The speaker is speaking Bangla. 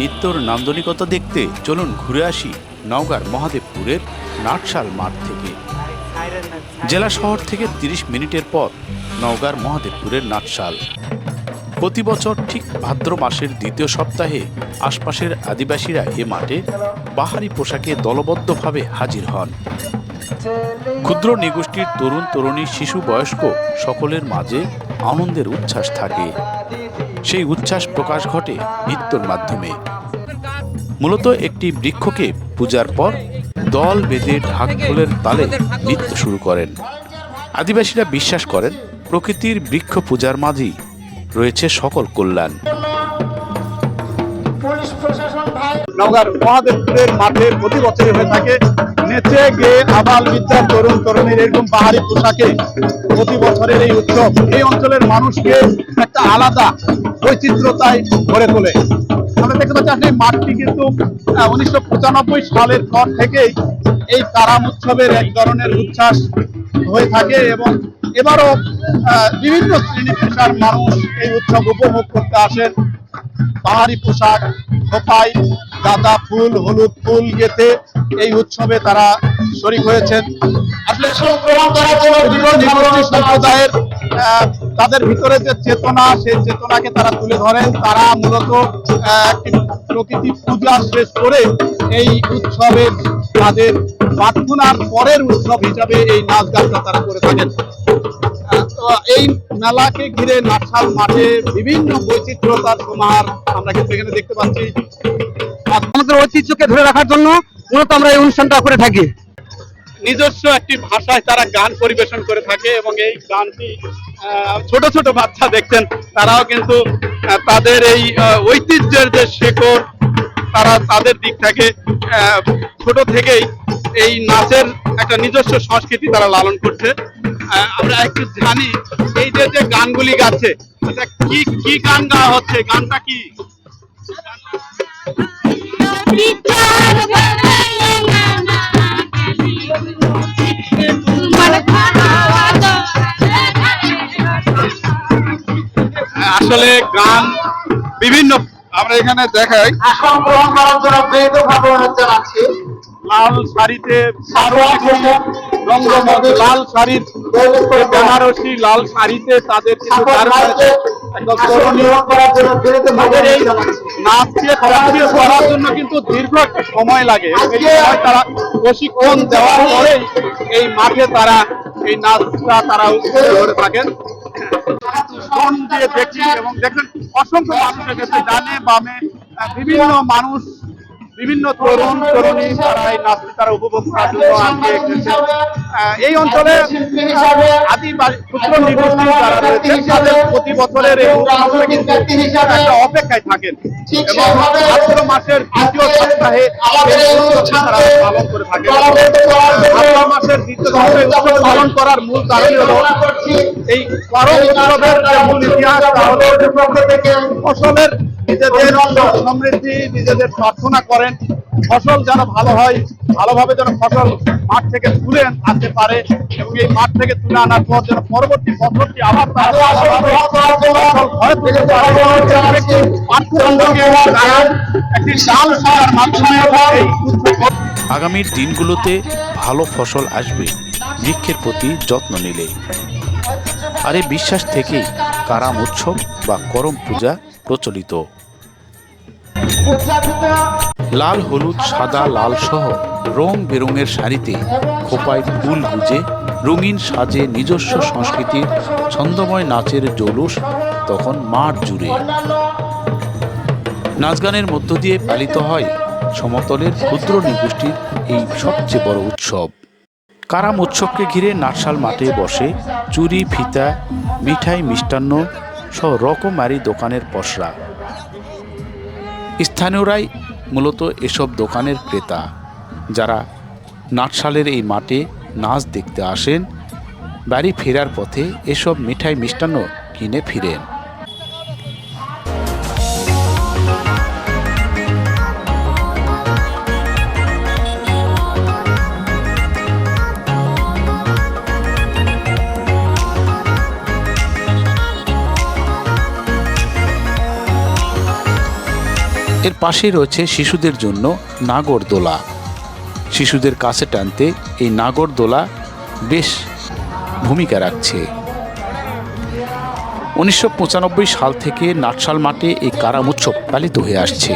নৃত্যর নান্দনিকতা দেখতে চলুন ঘুরে আসি নওগাঁর মহাদেবপুরের নাটশাল মাঠ থেকে। জেলা শহর থেকে ৩০ মিনিটের পথ নওগাঁর মহাদেবপুরের নাটশাল। প্রতি বছর ঠিক ভাদ্র মাসের দ্বিতীয় সপ্তাহে আশপাশের আদিবাসীরা এ মাঠে বাহারি পোশাকে দলবদ্ধভাবে হাজির হন। ক্ষুদ্র নিগোষ্ঠীর তরুণ তরুণী শিশু বয়স্ক সকলের মাঝে আনন্দের উচ্ছ্বাস থাকে। সেই উচ্ছ্বাস প্রকাশ ঘটে নৃত্যর মাধ্যমে। মূলত একটি বৃক্ষকে পূজার পর দল বেঁধে ঢাক ঢোলের তালে নৃত্য শুরু করেন। আদিবাসীরা বিশ্বাস করেন, প্রকৃতির বৃক্ষ পূজার মাঝেই রয়েছে সকল কল্যাণ। নওগাঁর মহাদেবপুরের মাঠে প্রতি বছরই হয়ে থাকে। নেচে গিয়ে আবাল বিদ্যার তরুণ তরুণীর এরকম পাহাড়ি পোশাকে প্রতি বছরের এই উৎসব। এই অঞ্চলের মানুষকে একটা আলাদা বৈচিত্র্যতায় ভরে তোলে। আমরা দেখতে পাচ্ছি, আসলে মাঠটি কিন্তু উনিশশো পঁচানব্বই সালের পর থেকেই এই কারাম উৎসবের এক ধরনের উচ্ছ্বাস হয়ে থাকে এবং এবারও বিভিন্ন শ্রেণি পেশার মানুষ এই উৎসব উপভোগ করতে আসেন। পাহাড়ি পোশাক, খোপাই গাঁদা ফুল, হলুদ ফুল গেতে এই উৎসবে তারা শরিক হয়েছেন। আসলে সম্প্রদায়ের তাদের ভিতরে যে চেতনা, সেই চেতনাকে তারা তুলে ধরেন। তারা মূলত একটি প্রকৃতি পূজা শেষ করে এই উৎসবের তাদের প্রার্থনার পরের উৎসব হিসাবে এই নাচ গানটা তারা করে থাকেন। এই মেলাকে ঘিরে নাটশাল মাঠে বিভিন্ন বৈচিত্র্যতার সমাহার আমরা কিন্তু এখানে দেখতে পাচ্ছি। আমাদের ঐতিহ্যকে ধরে রাখার জন্য মূলত আমরা এই অনুষ্ঠানটা করে থাকি। নিজস্ব একটি ভাষায় তারা গান পরিবেশন করে থাকে এবং এই গানটি ছোট ছোট বাচ্চা দেখছেন, তারাও কিন্তু তাদের এই ঐতিহ্যের যে শেকড়, তারা তাদের দিক থেকে ছোট থেকেই এই নাচের একটা নিজস্ব সংস্কৃতি তারা লালন করছে। আমরা একটু জানি, এই যে যে গানগুলি গাচ্ছে এটা কি কি গান গাওয়া হচ্ছে? গানটা কি? আসলে গান বিভিন্ন আমরা এখানে দেখাই। আসন গ্রহণ করার জন্য বিনীত ভাবে জানাচ্ছি। লাল শাড়িতে লাল শাড়ির বেনারসি লাল শাড়িতে তাদের কিন্তু এই অনুরোধ নাচকে প্র্যাকটিস করার জন্য কিন্তু দীর্ঘ একটা সময় লাগে। তারা প্রশিক্ষণ দেওয়ার পরেই এই মাঠে তারা এই নাচটা তারা করে থাকেন। দিয়ে দেখছি এবং দেখেন অসংখ্য মানুষ এসেছে ডানে বামে বিভিন্ন মানুষ বিভিন্ন তরুণ তরুণী তারা এই নাচটি তারা উপভোগ করার জন্য আজকে এসেছে। এই অঞ্চলে আদিবাসী ক্ষুদ্র নিগোষ্ঠী যারা রয়েছে তাদের প্রতি বছরের এই উৎসবটা কিন্তু একটা অপেক্ষায় থাকেন। এবং ভাদ্র মাসের দ্বিতীয় সপ্তাহে তারা পালন করে থাকেন। ভাদ্র মাসের দ্বিতীয় সপ্তাহে পালন করার মূল কারণ হলো এই করম উৎসবের থেকে ফসলের নিজেদের সমৃদ্ধি নিজেদের প্রার্থনা করেন ফসল যেন ভালো হয় ভালোভাবে যেন ফসল মাঠ থেকে তুলে আনতে পারে এবং এই মাঠ থেকে তুলে আনার পর যেন পরবর্তী ফসলটি আবার একটি মাধ্যমে আগামীর দিনগুলোতে ভালো ফসল আসবে বৃক্ষের প্রতি যত্ন নিলে আর এই বিশ্বাস থেকেই কারাম উৎসব বা করম পূজা প্রচলিত। লাল হলুদ, সাদা, লাল সহ রং বেরঙের শাড়িতে খোপায় ফুল গুজে রঙিন সাজে নিজস্ব সংস্কৃতির ছন্দময় নাচের জৌলুস তখন মাঠ জুড়ে। নাচ গানের মধ্য দিয়ে পালিত হয় সমতলের ক্ষুদ্র নিগোষ্ঠীর এই সবচেয়ে বড় উৎসব। কারাম উৎসবকে ঘিরে নাটশাল মাঠে বসে চুরি, ফিতা মিঠাই মিষ্টান্ন সহ রকমারি দোকানের পসরা। স্থানীয়রাই মূলত এসব দোকানের ক্রেতা। যারা নাটশালের এই মাঠে নাচ দেখতে আসেন, বাড়ি ফেরার পথে এসব মিঠাই মিষ্টান্ন কিনে ফিরেন। এর পাশে রয়েছে শিশুদের জন্য নাগরদোলা শিশুদের কাছে টানতে এই নাগরদোলা বেশ ভূমিকা রাখছে। উনিশশো পঁচানব্বই সাল থেকে নাটশাল মাঠে এই কারাম উৎসব পালিত হয়ে আসছে।